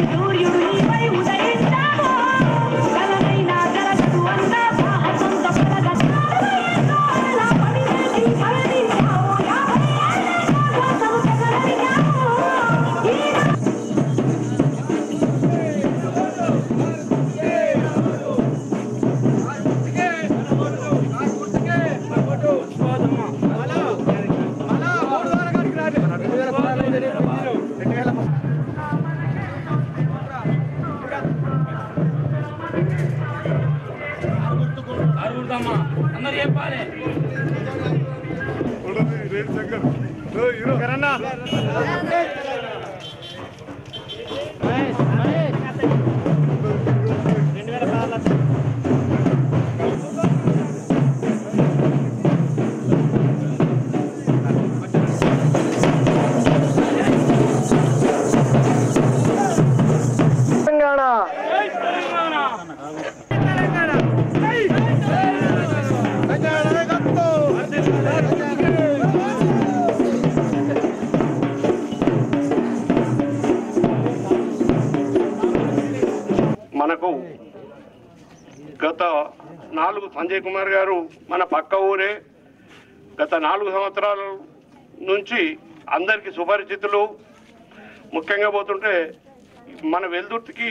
दूर युड़ी అరుగుదమ్మా అందరు చెప్పాలి. మనకు గత నాలుగు సంజయ్ కుమార్ గారు మన పక్క ఊరే గత నాలుగు సంవత్సరాల నుంచి అందరికీ సుపరిచితులు. ముఖ్యంగా పోతుంటే మన వెల్దుర్తికి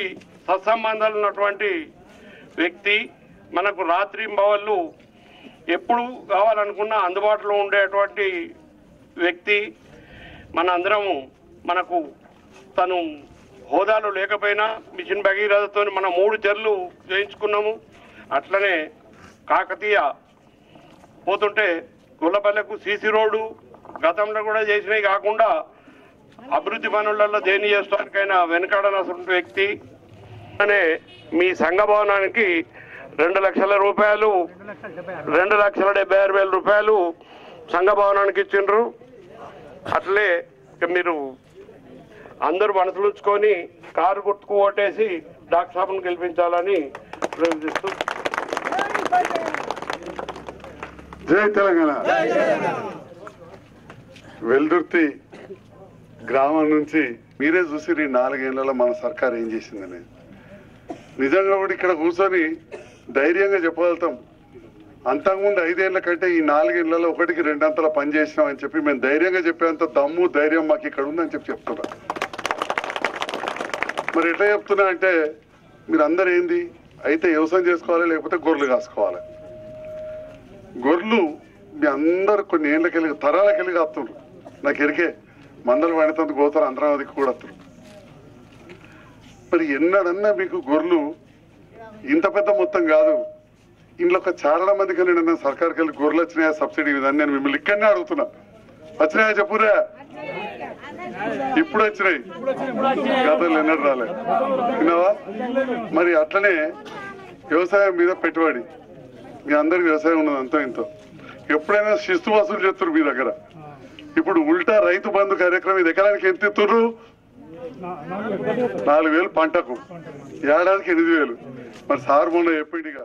సత్సంబంధాలు ఉన్నటువంటి వ్యక్తి మనకు రాత్రి భవళ్ళు ఎప్పుడు కావాలనుకున్నా అందుబాటులో ఉండేటువంటి వ్యక్తి. మన అందరము మనకు తను హోదాలు లేకపోయినా మిషన్ భగీరథతో మన మూడు జర్లు చేయించుకున్నాము. అట్లనే కాకతీయ పోతుంటే గుల్లపల్లెకు సీసీ రోడ్డు గతంలో కూడా చేసినవి కాకుండా అభివృద్ధి పనులలో దేని చేసుకోవడానికైనా వెనకాడనటువంటి వ్యక్తి. అనే మీ సంఘ భవనానికి రెండు లక్షల రూపాయలు రెండు లక్షల డెబ్బై ఆరు వేల రూపాయలు సంఘ భవనానికి ఇచ్చిండ్రు అట్లే మీరు అందరూ మనసులుంచుకొని కారు గుర్తుకు ఓటేసి డాక్టర్ సాబ్ను గెలిపించాలని ప్రయత్నిస్తూ జై తెలంగాణ. వెల్దుర్తి గ్రామం నుంచి మీరే చూసి ఈ నాలుగేళ్ళలో మన సర్కార్ ఏం చేసిందని. నిజంగా కూడా ఇక్కడ కూర్చొని ధైర్యంగా చెప్పగలుగుతాం. అంతకుముందు ఐదేళ్ళ కంటే ఈ నాలుగేళ్ళలో ఒకటికి రెండంతల పని చేసినాం అని చెప్పి మేము ధైర్యంగా చెప్పేంత దమ్ము ధైర్యం మాకు ఇక్కడ ఉందని చెప్పి చెప్తున్నాం. మరి ఎట్లా చెప్తున్నా అంటే మీరు అందరు ఏంది అయితే వ్యవసాయం చేసుకోవాలి లేకపోతే గొర్రెలు కాసుకోవాలి. గొర్రెలు మీ అందరు కొన్ని ఏళ్ళకెళ్ళి తరాలకెళ్ళి కాస్తుండ్రు నాకు ఎరికే మందలు పడినందుకు పోతారు అంతరావధికి కూడా వస్తారు మరి ఎన్నడన్నా మీకు గొర్రెలు ఇంత పెద్ద మొత్తం కాదు. ఇంట్లో ఒక చాలా మంది కలిగిన సర్కార్కి వెళ్ళి గొర్రెలు వచ్చినాయా సబ్సిడీ ఇదని నేను మిమ్మల్ని ఇక్కడనే అడుగుతున్నా. వచ్చినాయా చెప్పురా ఇప్పుడు వచ్చినాయి. గతంలో ఎన్నడూ రాలే. విన్నావా మరి అట్లనే వ్యవసాయం మీద పెట్టుబడి. మీ అందరికి వ్యవసాయం ఉన్నది అంతో ఇంతో. ఎప్పుడైనా శిస్తు వసూలు చేస్తారు మీ దగ్గర. ఇప్పుడు ఉల్టా రైతు బంధు కార్యక్రమం ఇది ఎకరానికి ఎంత ఇస్తున్నారు నాలుగు వేలు పంటకు. ఏడాదికి ఎనిమిది వేలు. మరి సార్ మొన్న చెప్పిండిగా